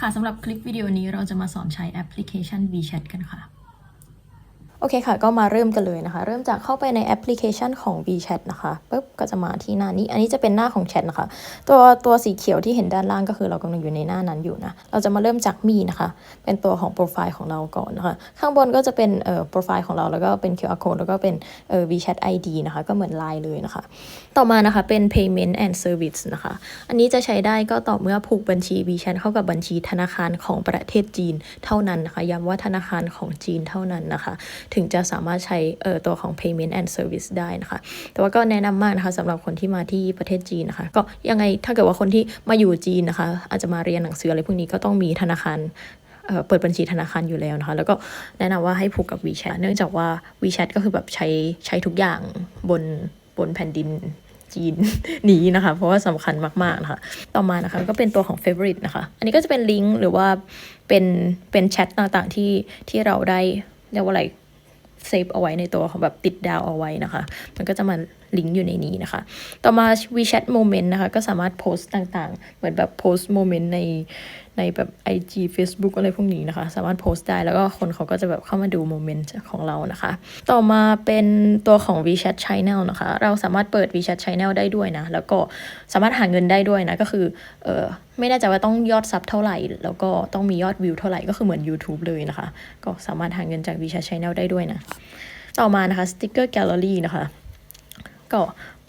ค่ะสำหรับคลิปวิดีโอนี้เราจะมาสอนใช้แอปพลิเคชัน WeChat กันค่ะ อเคค่ะ ก็มาเริ่มกันเลยนะคะ เริ่มจากเข้าไปในแอปพลิเคชันของ WeChat นะคะปุ๊บก็จะมาที่หน้านี้ อันนี้จะเป็นหน้าของแชทนะคะ ตัวตัวสีเขียวที่เห็นด้านล่างก็คือเรากำลังอยู่ในหน้านั้นอยู่นะ เราจะมาเริ่มจากมีนะคะ เป็นตัวของโปรไฟล์ของเราก่อนนะคะ ข้างบนก็จะเป็นเอ่อโปรไฟล์ของเราแล้วก็เป็น QR code แล้วก็เป็นเอ่อ WeChat ID นะคะ ก็เหมือน Line เลยนะคะ ต่อมานะคะเป็น payment and service นะคะ อันนี้จะใช้ได้ก็ต่อเมื่อผูกบัญชี WeChat เข้ากับบัญชีธนาคารของประเทศจีนเท่านั้นนะคะ ย้ำว่าธนาคารของจีนเท่านั้นนะคะถึงจะสามารถใช้เอ่อตัวของ payment and service ได้นะคะ แต่ว่าก็แนะนำมากนะคะสำหรับคนที่มาที่ประเทศจีนนะคะ ก็ยังไงถ้าเกิดว่าคนที่มาอยู่จีนนะคะ อาจจะมาเรียนหนังสืออะไรพวกนี้ก็ต้องมีธนาคารเปิดบัญชีธนาคารอยู่แล้วนะคะ แล้วก็แนะนำว่าให้ผูกกับ WeChat เนื่องจากว่า WeChat ก็คือแบบใช้ใช้ทุกอย่างบนบนแผ่นดินจีนนี้นะคะ เพราะว่าสำคัญมาก ๆ นะคะ ต่อมานะคะก็เป็นตัวของ favorite นะคะ อันนี้ก็จะเป็นลิงก์หรือว่าเป็นเป็นแชทต่างๆที่ที่เราได้เรียกว่าอะไร เซฟเอาไว้ในตัวของแบบติดดาวเอาไว้นะคะ มันก็จะมาลิงก์อยู่ในนี้นะคะ ต่อมา WeChat Moment นะคะ ก็สามารถโพสต์ต่างๆ เหมือนแบบโพสต์โมเมนต์ในในแบบ IG Facebook อะไรพวกนี้นะคะ สามารถโพสต์ได้แล้วก็คนเขาก็จะแบบเข้ามาดูโมเมนต์ของเรานะคะ ต่อมาเป็นตัวของ WeChat Channel นะคะ เราสามารถเปิด WeChat Channel ได้ด้วยนะ แล้วก็สามารถหาเงินได้ด้วยนะ ก็คือเออไม่แน่ใจว่าต้องยอดซับเท่าไหร่ แล้วก็ต้องมียอดวิวเท่าไหร่ก็คือเหมือน YouTube เลยนะคะ ก็สามารถหาเงินจาก WeChat Channel ได้ด้วยนะ ต่อมานะคะ Sticker Gallery นะคะ ก็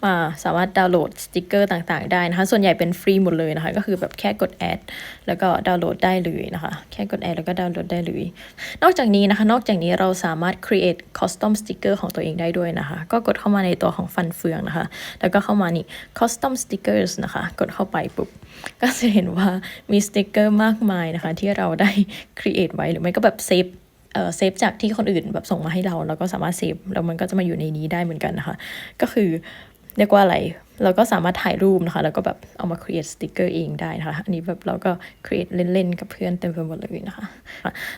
มาสามารถดาวน์โหลดสติกเกอร์ต่างๆได้นะคะ ส่วนใหญ่เป็นฟรีหมดเลยนะคะ ก็คือแบบแค่กดแอดแล้วก็ดาวน์โหลดได้เลยนะคะ แค่กดแอดแล้วก็ดาวน์โหลดได้เลย นอกจากนี้นะคะ นอกจากนี้เราสามารถ create custom sticker ของตัวเองได้ด้วยนะคะ ก็กดเข้ามาในตัวของฟันเฟืองนะคะ แล้วก็เข้ามานี่ custom stickers นะคะ กดเข้าไปปุ๊บ ก็จะเห็นว่ามีสติกเกอร์มากมายนะคะ ที่เราได้ create ไว้หรือไม่ก็แบบเซฟ เออเซฟจากที่คนอื่นแบบส่งมาให้เราเราก็สามารถเซฟแล้วมันก็จะมาอยู่ในนี้ได้เหมือนกันนะคะ ก็คือเรียกว่าอะไรเราก็สามารถถ่ายรูปนะคะ แล้วก็แบบเอามา create sticker เองได้นะคะ อันนี้แบบเราก็ create เล่นๆ กับเพื่อนเต็มไปหมดเลยนะคะ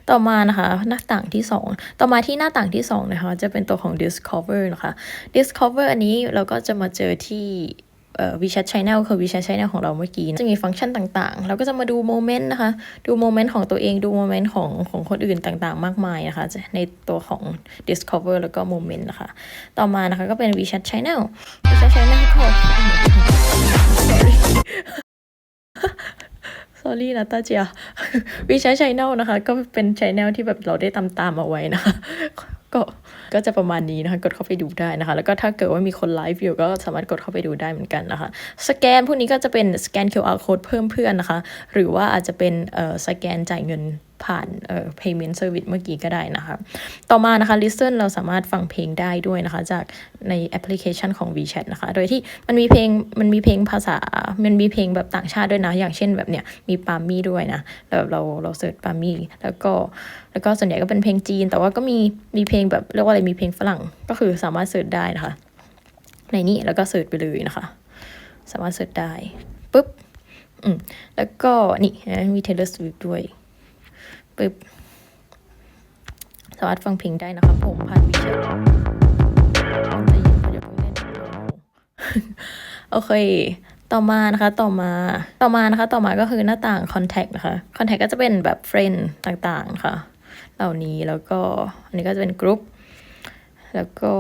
ต่อมานะคะหน้าต่างที่ 2 ต่อมาที่หน้าต่างที่2นะคะจะเป็นตัวของ discover นะคะ discover อันนี้เราก็จะมาเจอที่ เอ่อ WeChat Channel คือ WeChat Channel ของเราเมื่อกี้นะจะมีฟังก์ชันต่างๆ เราก็จะมาดูโมเมนต์นะคะ ดูโมเมนต์ของตัวเองดูโมเมนต์ของของคนอื่นต่างๆ มากมายนะคะ ในตัวของ Discover แล้วก็โมเมนต์นะคะ ต่อมานะคะก็เป็น WeChat Channel WeChat Channel ก็ sorry นะตาเจีย WeChat Channel นะคะ ก็เป็น Channel ที่แบบเราได้ตามตามๆเอาไว้นะคะก็ ก็จะประมาณนี้นะคะกดเข้าไปดูได้นะคะ แล้วก็ถ้าเกิดว่ามีคนไลฟ์อยู่ก็สามารถกดเข้าไปดูได้เหมือนกันนะคะ สแกนพวกนี้ก็จะเป็นสแกน QR code เพิ่มเพื่อนนะคะ หรือว่าอาจจะเป็นเอ่อสแกนจ่ายเงิน ผ่านเอ่อ payment service เมื่อกี้ก็ได้นะคะ ต่อมานะคะ listen เราสามารถฟังเพลงได้ด้วยนะคะ จากในแอปพลิเคชันของ WeChat นะคะ โดยที่มันมีเพลงมันมีเพลงภาษา มันมีเพลงแบบต่างชาติด้วยนะ อย่างเช่นแบบเนี้ยมีปามี่ด้วยนะแบบเราเราเสิร์ชปามี่แล้วก็แล้วก็ส่วนใหญ่ก็เป็นเพลงจีน แต่ว่าก็มีมีเพลงแบบเรียกว่าอะไรมีเพลงฝรั่งก็คือสามารถเสิร์ชได้นะคะ ในนี้แล้วก็เสิร์ชไปเลยนะคะ สามารถเสิร์ชได้ปุ๊บอืมแล้วก็นี่นะมี Taylor Swift ด้วย ปุ๊บสามารถฟังเพลงได้นะคะผมผ่านวิเชตใจเย็นๆอย่าเพิ่งเล่นโอเค ต่อมานะคะ ต่อมา ต่อมานะคะ ต่อมาก็คือหน้าต่าง contact นะคะ contact ก็จะเป็นแบบ friend ต่างๆค่ะ เหล่านี้ แล้วก็ อันนี้ก็จะเป็น group แล้วก็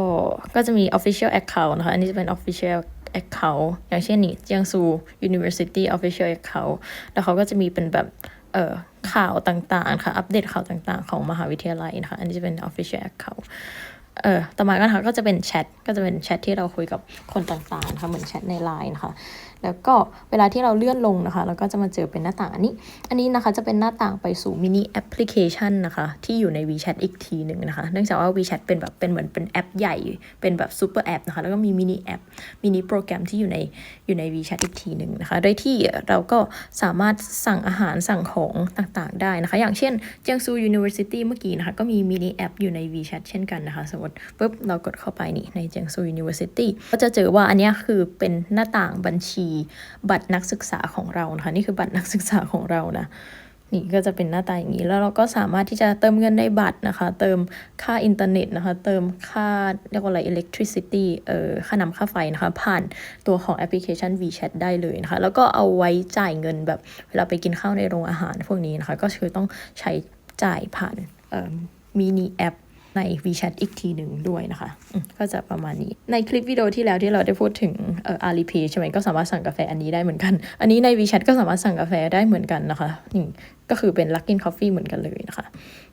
ก็จะมี official account นะคะ อันนี้จะเป็น official account อย่างเช่นนี่เจียงซู University official account แล้วเขาก็จะมีเป็นแบบ เอ่อข่าวต่างๆค่ะอัปเดตข่าวต่างๆ ของมหาวิทยาลัยนะคะ อันนี้จะเป็น official account เออต่อมาก็นะคะก็จะเป็นแชทก็จะเป็นแชทที่เราคุยกับคนต่างๆนะคะเหมือนแชทในไลน์นะคะ แล้วก็เวลาที่เราเลื่อนลงนะคะเราก็จะมาเจอเป็นหน้าต่างอันนี้ อันนี้นะคะจะเป็นหน้าต่างไปสู่มินิแอปพลิเคชันนะคะ ที่อยู่ใน WeChat อีกทีหนึ่งนะคะ เนื่องจากว่า WeChat เป็นแบบเป็นเหมือนเป็นแอปใหญ่เป็นแบบซูเปอร์แอปนะคะแล้วก็มีมินิแอปมินิโปรแกรมที่อยู่ในอยู่ใน WeChat อีกทีหนึ่งนะคะโดยที่เราก็สามารถสั่งอาหารสั่งของต่างๆ ได้นะคะ อย่างเช่นเจียงซู University เมื่อกี้นะคะก็มีมินิแอปอยู่ใน WeChat เช่นกันนะคะ สมมติปุ๊บเรากดเข้าไปนี่ในเจียงซู University ก็จะเจอว่าอันนี้คือเป็นหน้าต่างบัญชีบัตรนักศึกษาของเรานะคะนี่คือบัตรนักศึกษาของเรานะนี่ก็จะเป็นหน้าตาอย่างนี้แล้วเราก็สามารถที่จะเติมเงินในบัตรนะคะ เติมค่าอินเทอร์เน็ตนะคะ เติมค่าเรียกว่าอะไร electricity เอ่อค่าน้ำค่าไฟนะคะ ผ่านตัวของแอปพลิเคชัน WeChat ได้เลยนะคะ แล้วก็เอาไว้จ่ายเงินแบบเวลาไปกินข้าวในโรงอาหารพวกนี้นะคะ ก็คือต้องใช้จ่ายผ่านมินิแอป ใน WeChat อีกทีหนึ่งด้วยนะคะ ก็จะประมาณนี้ ในคลิปวิดีโอที่แล้วที่เราได้พูดถึงเอ่อ Alipay ใช่ไหมก็สามารถสั่งกาแฟอันนี้ได้เหมือนกัน อันนี้ใน WeChat ก็สามารถสั่งกาแฟได้เหมือนกันนะคะนี่ก็คือเป็น Luckin Coffee เหมือนกันเลยนะคะ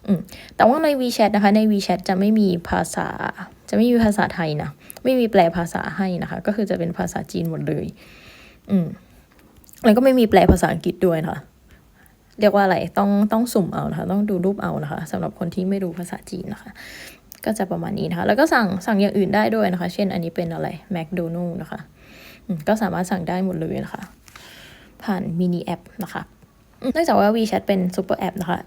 อืมแต่ว่าใน WeChat นะคะ ใน WeChat จะไม่มีภาษา จะไม่มีภาษาไทยนะ ไม่มีแปลภาษาให้นะคะ ก็คือจะเป็นภาษาจีนหมดเลย อืมแล้วก็ไม่มีแปลภาษาอังกฤษด้วยนะคะ เรียกว่าอะไรต้องต้องสุ่มเอานะคะต้องดูรูปเอานะคะสำหรับคนที่ไม่รู้ภาษาจีนนะคะ ก็จะประมาณนี้นะคะ แล้วก็สั่งสั่งอย่างอื่นได้ด้วยนะคะ เช่นอันนี้เป็นอะไร McDonald นะคะก็สามารถสั่งได้หมดเลยนะคะ ผ่านมินิแอปนะคะเนื่องจากว่า WeChat เป็นซูเปอร์แอปนะคะ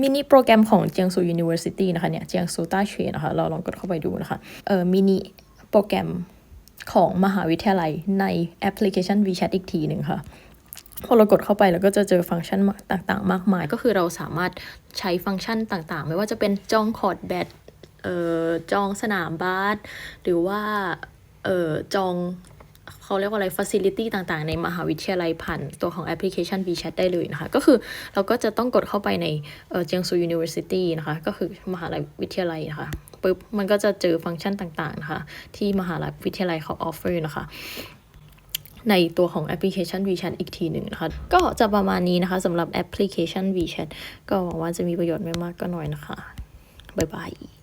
มินิโปรแกรมของเจียงซู University นะคะเนี่ยเจียงซูต้าเชนะคะ เราลองกดเข้าไปดูนะคะเอ่อมินิโปรแกรมของมหาวิทยาลัยในแอปพลิเคชัน WeChat อีกทีหนึ่งค่ะ พอเรากดเข้าไปเราก็จะเจอฟังก์ชันต่างๆ มากมาย ก็คือเราสามารถใช้ฟังก์ชันต่างๆ ไม่ว่าจะเป็นจองคอร์ดแบตเอ่อจองสนามบาสหรือว่าเอ่อจองเขาเรียกว่าอะไร facility ต่างๆ ในมหาวิทยาลัยผ่านตัวของแอปพลิเคชัน WeChat ได้เลยนะคะ ก็คือเราก็จะต้องกดเข้าไปในเอ่อเจียงซู University นะคะ ก็คือมหาวิทยาลัยนะคะปุ๊บมันก็จะเจอฟังก์ชันต่างๆนะคะ ที่มหาวิทยาลัยเขา offer นะคะ ในตัวของแอปพลิเคชัน WeChat อีกทีหนึ่งนะคะ ก็จะประมาณนี้นะคะสำหรับแอปพลิเคชัน WeChat ก็หวังว่าจะมีประโยชน์ไม่มากก็น้อยนะคะ บ๊ายบาย